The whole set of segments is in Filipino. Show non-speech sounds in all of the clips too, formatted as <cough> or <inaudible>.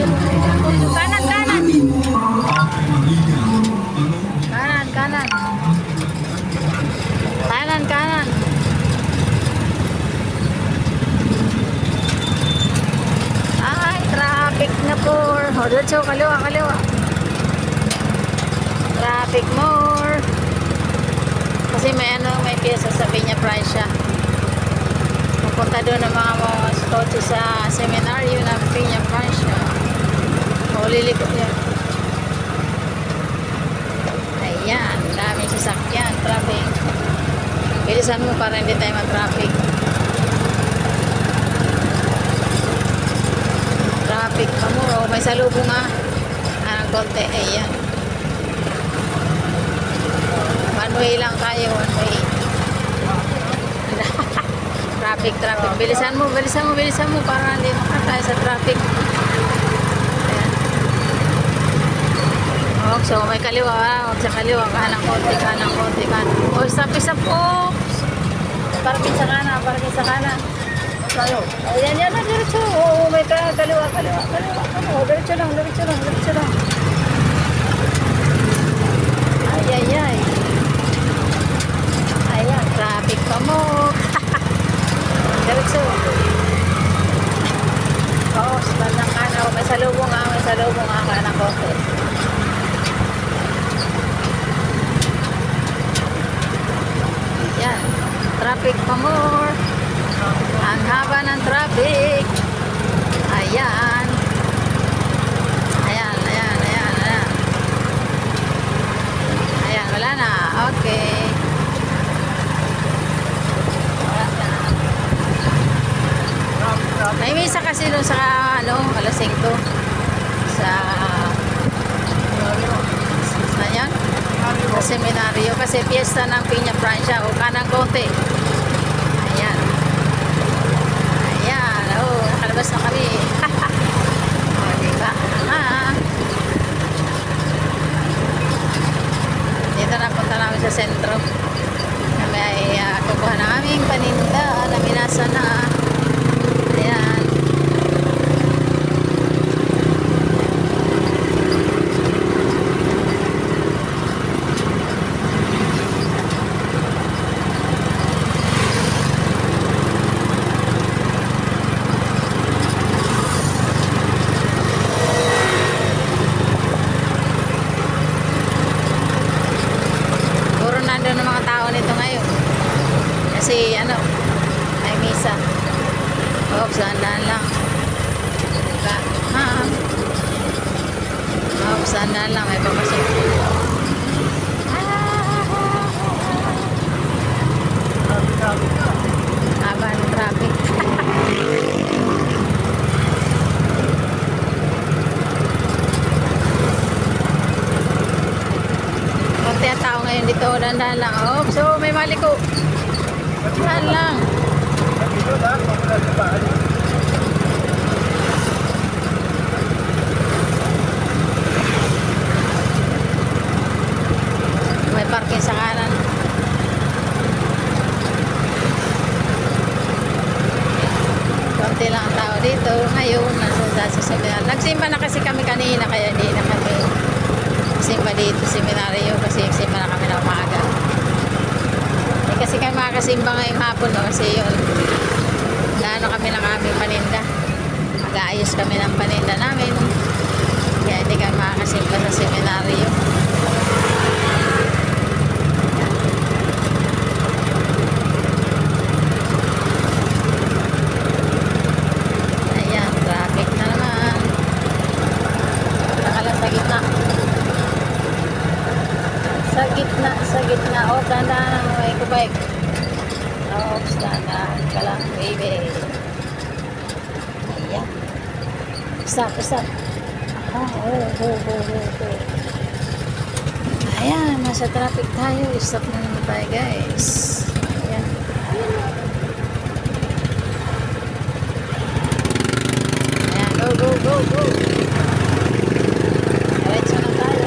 Kanan, kanan. Kanan, kanan. Kanan, kanan. Ay, traffic na po. O, diretso, kaliwa, kaliwa. Traffic more. Kasi may ano, may pyesa sa Peña Francia. Pupunta doon ang mga mga sa seminaryo ng Peña Francia. O, lilikot yan. Ayan, daming sasakyan, traffic. Bilisan mo para hindi tayo mag-traffic. Traffic pa. O, may salubong nga. Ah, konti. Ayan. One way lang tayo, one <laughs> traffic, traffic. Bilisan mo, bilisan mo, bilisan mo para hindi makatay sa traffic. Oh, so may kaliwa, huwag sa kaliwa, kanang konti, kanang konti, kanang. Oh, stop, stop, oh! Parking sa kanan, parking sa kanan. Tayo. Ayan, yan diretso. Oo, may ka, kaliwa, kaliwa, kaliwa, kaliwa. Diretso lang, diretso lang, diretso lang. Ay, ay, ay. Ayan, traffic pa mo. diretso. Oo, sa bandang kanan. May salubong nga, may salubong nga, kanang konti. Yan. Traffic pa more. Ang haba ng traffic. Ayan. Ayan, ayan, ayan, ayan. Ayan, wala na. Okay. Wala na. May misa kasi doon sa ano, alas 5. Sa sa yan? Sa seminaryo. Kasi piyesta ng Piña Francia o kanang konti. Ayan. Ayan. Oh, nakalabas na kami. oh, diba? Ah. Dito na punta namin sa sentro. Kami ay uh, kukuha na aming paninda na minasa na. Ayan. Puro nandun ang mga tao nito ngayon. Kasi ano, ay misa. Oops, dahan lang. Diba? Ha? Oops, dahan lang. May papasok. Haba ng traffic. Konti ang tao ngayon dito. Dahan lang. Oh, so may maliko. Dahan lang. May parking sa kanan. Konti lang ang tao dito. Ngayon, nasa sa seminar. Nagsimba na kasi kami kanina, kaya hindi na kami simba dito seminaryo kasi simba na kami na umaga. Eh, kasi kami makakasimba ngayong hapon, no? kasi yun, naano kami ng aming paninda. Mag-aayos kami ng paninda namin. Kaya hindi kami makakasimba sa seminaryo. Ayan, traffic na naman. Nakalang sa gitna. Sa gitna, sa gitna. O, tandaan ang may kubike. Oops, tandaan ka lang, baby. Ayan. Stop, stop. Ah, oh, oh, oh, oh, oh. Ayan, nasa traffic tayo. Stop na naman tayo, guys. Ayan. Ayan, go, go, go, go. Diretso na tayo.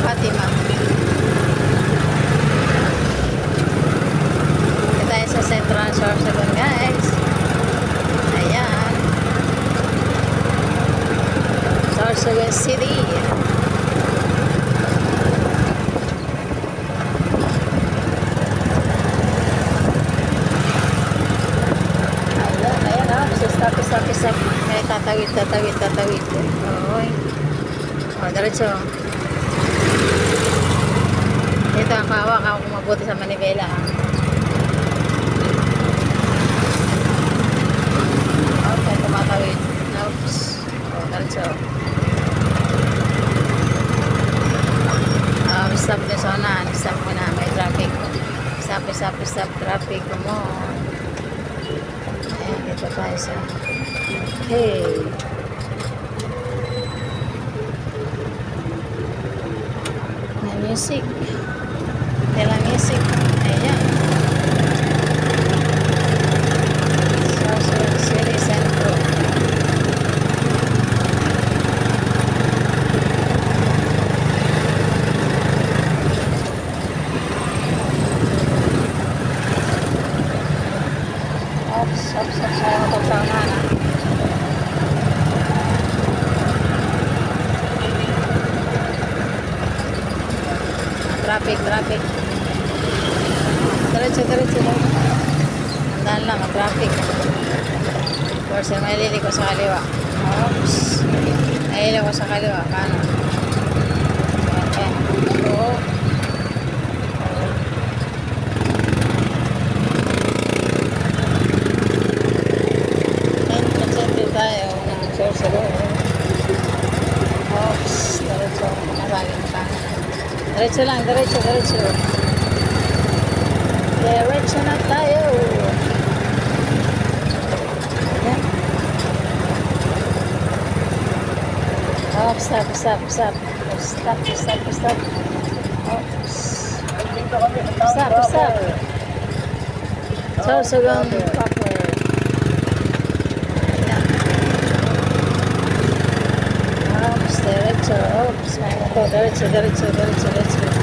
Fatima. Dito tayo sa Central Sorsogon, guys. Tatawid, tatawid. Oy. O, diretso. Ito ang kawa ka kung mabuti sa Manibela. ah. Okay, tumatawid. Oops. O, diretso. Um, stop na sa unahan. Stop mo na. May traffic. Stop, stop, stop. Traffic. On. Ayan, dito tayo sa... Hey. May music. Tela music. Ayan. Sorcerer City Centro. Ops, ops, ops. Ayaw mo pagsaunahan ah. Traffic, traffic. Diretso, diretso lang. Tandaan lang, ang traffic. Of course, may lili ko sa kaliwa. Oops. May lili ko sa kaliwa. Paano? Okay. Oo. Concentrate tayo ng sorcerer. Oops. Diretso. Masagin pa. Diretso lang, diretso, diretso. Diretso na tayo. Ayan. Oh, stop, stop, stop. Stop, stop, stop. Sa Stop, stop. Sorsogon proper. proper. Oops, diretso. May moto. Diretso, diretso, diretso, diretso.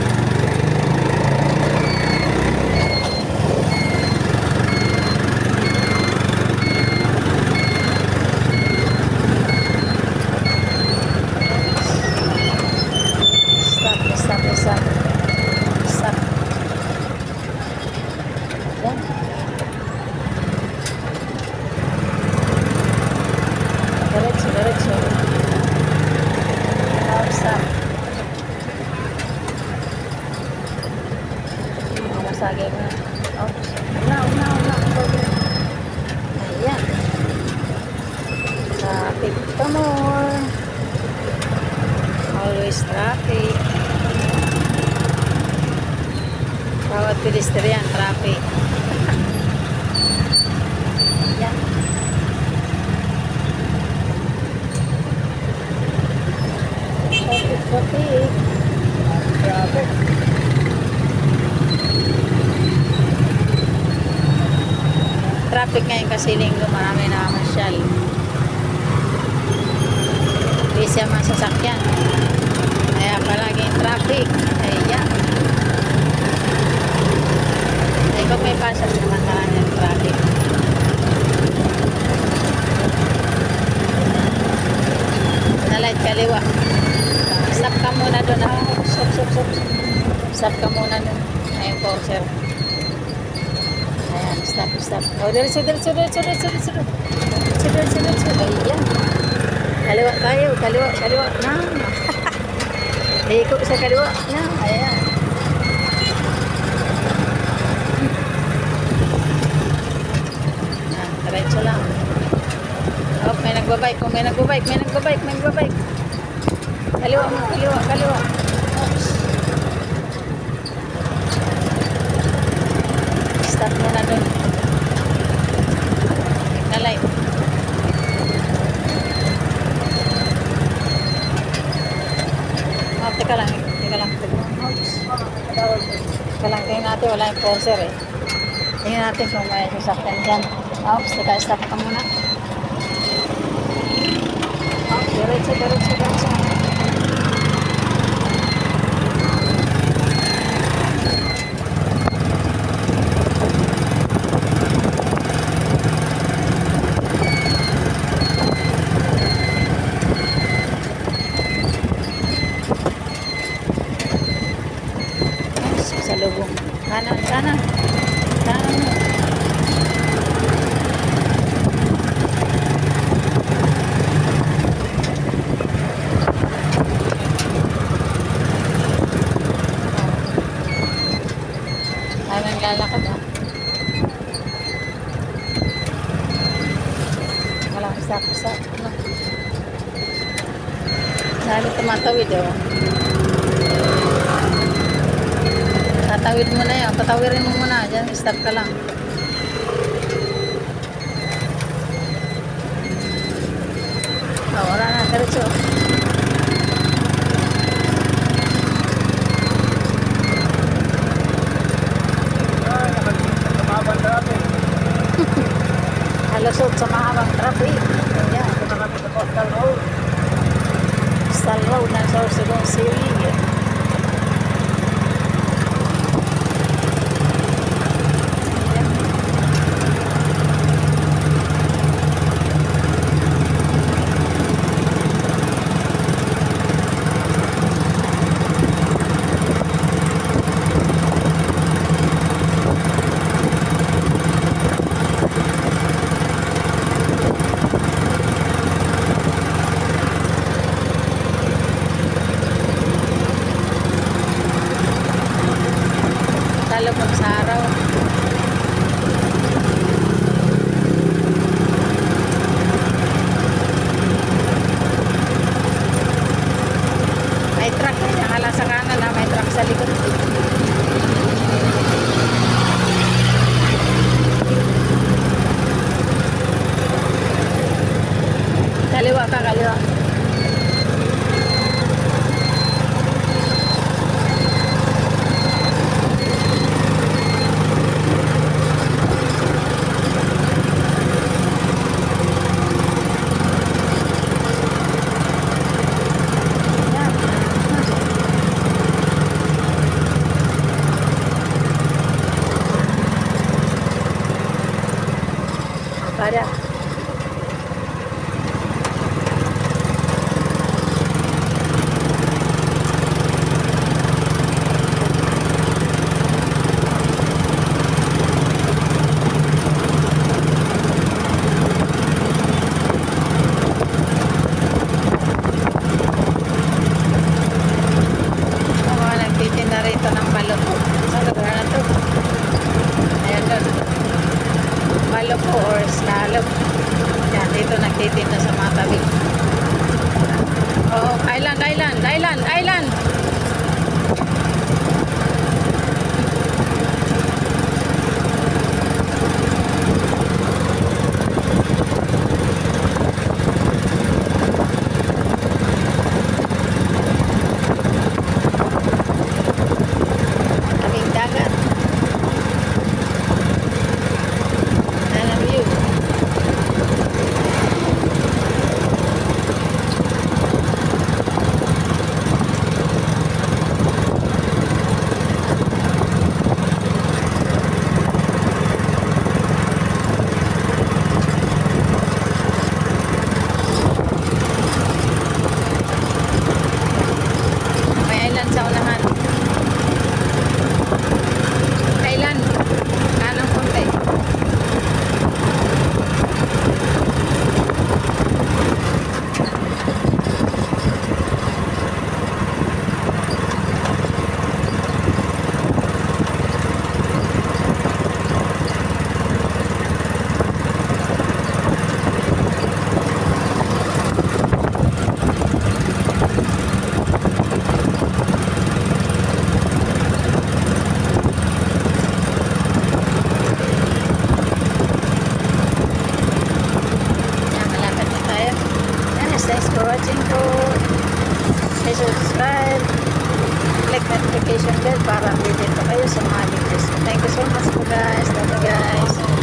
Mamasagay mo na. Oops. Una. Ayan. Traffic more. Always traffic. Bawat pedestrian, traffic. Ayan. Traffic. Traffic ngayon kasi linggo, marami na masyal. Busy ang mga sasakyan. Kaya palaging traffic. Ayan. Eh, kung may pasok naman marami ang traffic. Nalight kaliwa. Stop ka muna doon. Ah, stop, stop, stop. Stop ka muna doon. Ayun po, sir. Ayan, stop, stop. O, diretso, diretso, diretso, diretso, diretso. Diretso, diretso, diretso. Ayan. Kaliwa tayo, kaliwa, kaliwa. Na. <laughs> Liko sa kaliwa. Na, ayan. Ayan, diretso lang. Oh, may nagbabike, oh, may nagbabike, may nagbabike, may nagbabike. Kaliwa mo, kaliwa, kaliwa. Oops. Stop muna dun. Na light. Oh, teka lang, teka lang. Oops. Teka lang, wala yung enforcer eh. Tingnan natin kung may sasakyan dyan. Oops, teka, stop ka muna. Oh, diretso, diretso, diretso. sa lubong. Kanan, kanan. Kanan mo. Ay, naglalakad ah. Walang isa-isa. Ano? Dahil tumatawid oh. Tatawid mo na yan. Patawirin mo muna. Diyan, stop ka lang. guys, thanks for watching po. Please subscribe. Click notification bell para updated po kayo sa mga videos. Thank you so much po guys. Love you guys.